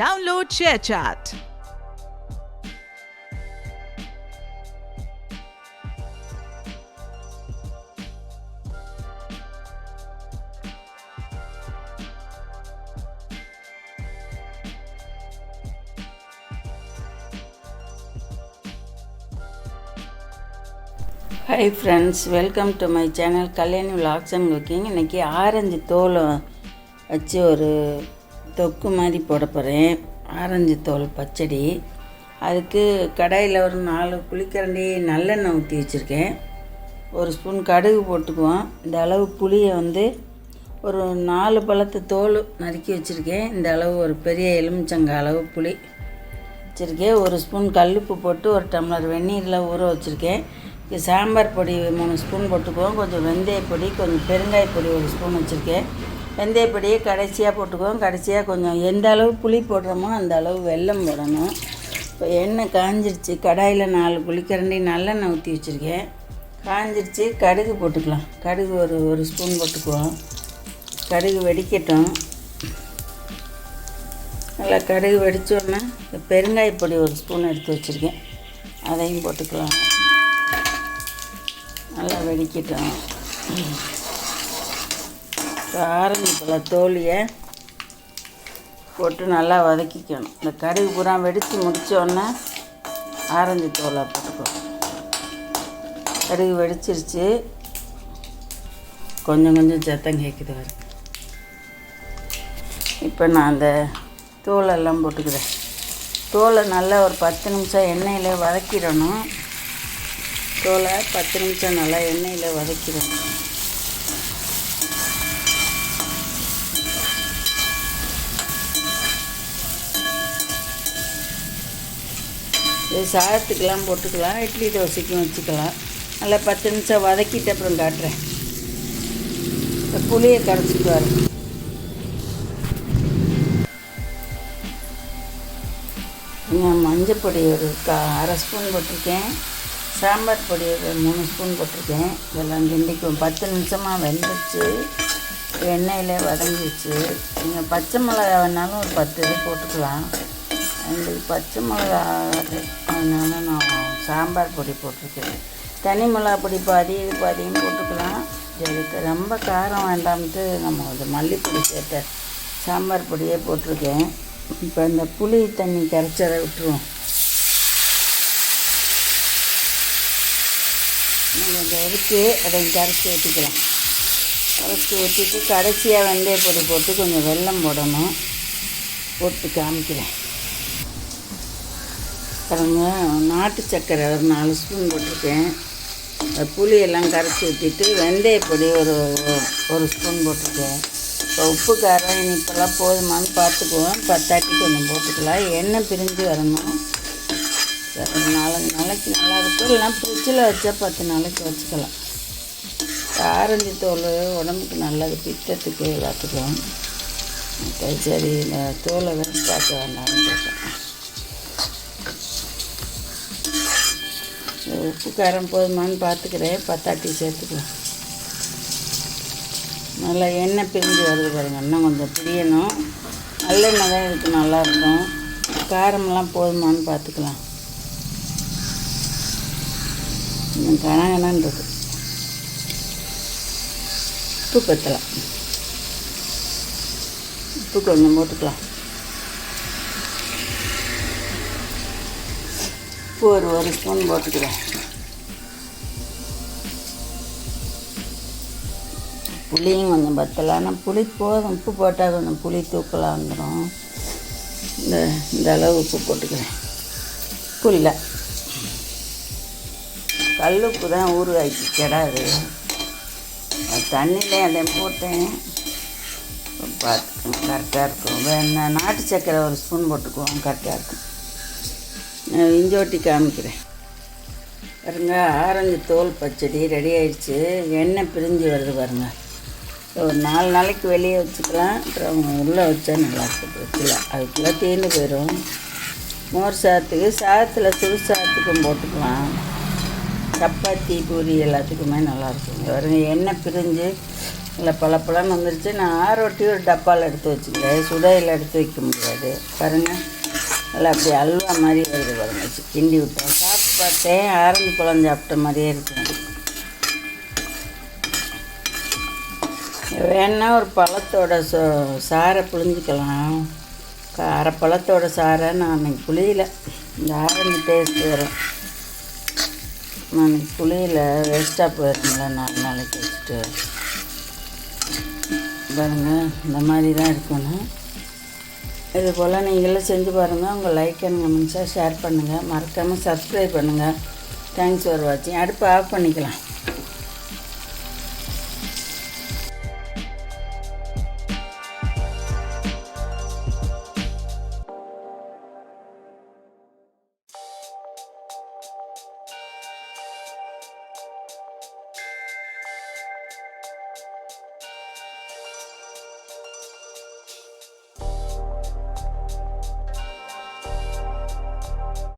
Download ShareChat. Hi friends welcome to my channel Kalyani vlogs and cooking இன்றைக்கி orange தோலை வச்சு ஒரு தொக்கு மாதிரி போட போகிறேன் ஆரஞ்சு தோல் பச்சடி. அதுக்கு கடாயில் ஒரு நாலு புளிக்கரண்டி நல்லெண்ணெய் ஊற்றி வச்சுருக்கேன். ஒரு ஸ்பூன் கடுகு போட்டுக்குவோம். இந்த அளவு புளியை வந்து ஒரு நாலு பழத்து தோல் நறுக்கி வச்சுருக்கேன். இந்த அளவு ஒரு பெரிய எலுமிச்சங்க அளவு புளி வச்சுருக்கேன். ஒரு ஸ்பூன் கல்லுப்பு போட்டு ஒரு டம்ளர் வெந்நீரில் ஊற வச்சுருக்கேன். சாம்பார் பொடி மூணு ஸ்பூன் போட்டுக்குவோம். கொஞ்சம் வெந்தய பொடி கொஞ்சம் பெருங்காய பொடி ஒரு ஸ்பூன் வச்சுருக்கேன். வெந்தயப்படியை கடைசியாக போட்டுக்குவோம். கடைசியாக கொஞ்சம் எந்த அளவு புளி போடுறோமோ அந்த அளவு வெல்லம் போடணும். இப்போ எண்ணெய் காஞ்சிருச்சு. கடாயில் நாலு புளிக்கரண்டி நல்லெண்ணெய் ஊற்றி வச்சுருக்கேன். காஞ்சிருச்சு. கடுகு போட்டுக்கலாம். கடுகு ஒரு ஒரு ஸ்பூன் போட்டுக்குவோம். கடுகு வெடிக்கட்டும். நல்லா கடுகு வெடித்தோடனே பெருங்காய பொடி ஒரு ஸ்பூன் எடுத்து வச்சுருக்கேன். அதையும் போட்டுக்கலாம். நல்லா வெடிக்கட்டும். ஆரஞ்சு பழ தோலியை போட்டு நல்லா வதக்கிக்கணும். இந்த கடுகு பூரா வெடித்து முடித்தோடனே ஆரஞ்சு தோலை போட்டுக்கணும். கடுகு வெடிச்சிருச்சு. கொஞ்சம் கொஞ்சம் சத்தம் கேட்குது வரும் இப்போ நான் அந்த தோலெல்லாம் போட்டுக்கிறேன். தோலை நல்லா ஒரு பத்து நிமிஷம் எண்ணெயில் வதக்கிடணும். தோலை பத்து நிமிஷம் நல்லா எண்ணெயில் வதக்கிடணும். இது சாதத்துக்கெல்லாம் போட்டுக்கலாம் இட்லி தோசைக்கும் வச்சுக்கலாம். நல்லா பத்து நிமிஷம் வதக்கிட்டு அப்புறம் காட்டுறேன். இந்த புளியை கரைச்சிட்டு வரேன் நான் மஞ்சள் பொடி ஒரு கா அரை ஸ்பூன் போட்டிருக்கேன். சாம்பார் பொடி ஒரு மூணு ஸ்பூன் போட்டிருக்கேன். இதெல்லாம் கிண்டிக்கும். பத்து நிமிஷமாக வெந்துச்சு எண்ணெயில் வதங்கிடுச்சு நீங்கள் பச்சை மிளகா வேணாலும் ஒரு பத்து இது போட்டுக்கலாம். எங்களுக்கு பச்சை மிளகா அதனால நான் சாம்பார் பொடி போட்டிருக்கேன். தனி மிளகா பொடி பாதி இது பாதியும் போட்டுக்கலாம். எனக்கு ரொம்ப காரம் வேண்டாம்ட்டு நம்ம கொஞ்சம் மல்லிப்பொடி சேர்த்த சாம்பார் பொடியே போட்டிருக்கேன். இப்போ இந்த புளி தண்ணி கரைச்சதை விட்டுருவோம். இன்னும் கொஞ்சம் இருக்கு அதை கரைச்சி ஊற்றிக்கலாம் கரைச்சி ஊற்றிட்டு கடைசியாக வெந்தய பொடி போட்டு கொஞ்சம் வெல்லம் போடணும். போட்டு காமிக்கிறேன். பாருங்க நாட்டு சர்க்கரை ஒரு நாலு ஸ்பூன் போட்டிருக்கேன். புளியெல்லாம் கரைச்சி ஊற்றிட்டு வெந்தய பொடி ஒரு ஒரு ஸ்பூன் போட்டிருக்கேன். இப்போ உப்பு காரம் இனிப்பெல்லாம் போதுமான்னு பார்த்துக்குவோம். பத்தாட்டி கொஞ்சம் போட்டுக்கலாம். எண்ணெய் பிரிஞ்சு வரணும். ஒரு நாலஞ்சு நாளைக்கு நல்லாயிருக்கும் இல்லைனா ஃப்ரிட்ஜில் வச்சா பத்து நாளைக்கு வச்சுக்கலாம். ஆரஞ்சு தோல் உடம்புக்கு நல்லது. பித்தத்துக்கு எல்லாத்துக்கும். சரி இந்த தோலை வேஸ்ட் ஆக்க வேண்டாம்னு போட்டேன் உப்பு காரம் போதுமான்னு பார்த்துக்கிறேன். பத்தாட்டி சேர்த்துக்கலாம். நல்லா எண்ணெய் பிரிஞ்சு வருது பாருங்க. இன்னும் கொஞ்சம் பிரியணும். நல்லெண்ணெய் தான் இதுக்கு நல்லாயிருக்கும். காரமெல்லாம் போதுமான்னு பார்த்துக்கலாம். இன்னும் கனகனன்றது உப்பு பற்றலாம் உப்பு கொஞ்சம் போட்டுக்கலாம். உப்பு ஒரு ஒரு ஸ்பூன் போட்டுக்கிறேன். புளியும் கொஞ்சம் பத்தலை. ஆனால் புளி போதும். உப்பு போட்டால் கொஞ்சம் புளி தூக்கலாக வந்துடும் இந்த இந்த அளவு உப்பு போட்டுக்கிறேன். உப்பு இல்லை கல் உப்பு தான் ஊறுகாய்க்கு கிடாது. தண்ணியிலே அதை போட்டேன். பார்த்துக்கணும் கரெக்டாக இருக்கும். வேணா நாட்டு சர்க்கரை ஒரு ஸ்பூன் போட்டுக்குவோம் கரெக்டாக இருக்கும். நான் இஞ்சோட்டி காமிக்கிறேன். பாருங்க ஆரஞ்சு தோல் பச்சடி ரெடி ஆயிடுச்சு. எண்ணெய் பிரிஞ்சு வருது பாருங்க. ஒரு நாலு நாளைக்கு வெளியே வச்சுக்கலாம். அப்புறம் உள்ளே வச்சா நல்லாயிருக்கும் வச்சுக்கலாம் அதுக்குள்ளே தீர்ந்து போயிடும் மோர் சாத்துக்கு சாதத்தில் சுடு சாதத்துக்கும் போட்டுக்கலாம். சப்பாத்தி பூரி எல்லாத்துக்குமே நல்லாயிருக்கும் பாருங்க எண்ணெய் பிரிஞ்சு இல்லை பளபளன்னு வந்துருச்சு. நான் ஆரோட்டி ஒரு டப்பாவில் எடுத்து வச்சுக்கிறேன். சுடையில் எடுத்து வைக்க முடியாது. பாருங்கள் நல்லா அப்படி அல்வா மாதிரி வருது பாருங்க. கிண்டி விட்டோம் சாப்பிட்டு பார்த்தேன் ஆரஞ்சு பழம் சாப்பிட்ட மாதிரியே இருக்கும். வேணா ஒரு பழத்தோட சோ சாரை புழிஞ்சிக்கலாம். அரை பழத்தோட சாரை நான் அன்னைக்கு புளியல இந்த ஆரஞ்சு டேஸ்ட் வரும் நான் அன்னைக்கு புளியல வேஸ்ட்டாக போயிருந்தேன்ல. நாலு நாளைக்கு வச்சுட்டு. பாருங்கள் இந்த மாதிரி தான் இருக்கணும் இது போல் நீங்களும் செஞ்சு பாருங்கள் உங்கள் லைக் அண்ட் கமெண்ட்ஸாக ஷேர் பண்ணுங்கள் மறக்காமல் சப்ஸ்கிரைப் பண்ணுங்கள் தேங்க்ஸ் ஃபார் வாட்சிங் அடுப்பு ஆஃப் பண்ணிக்கலாம்.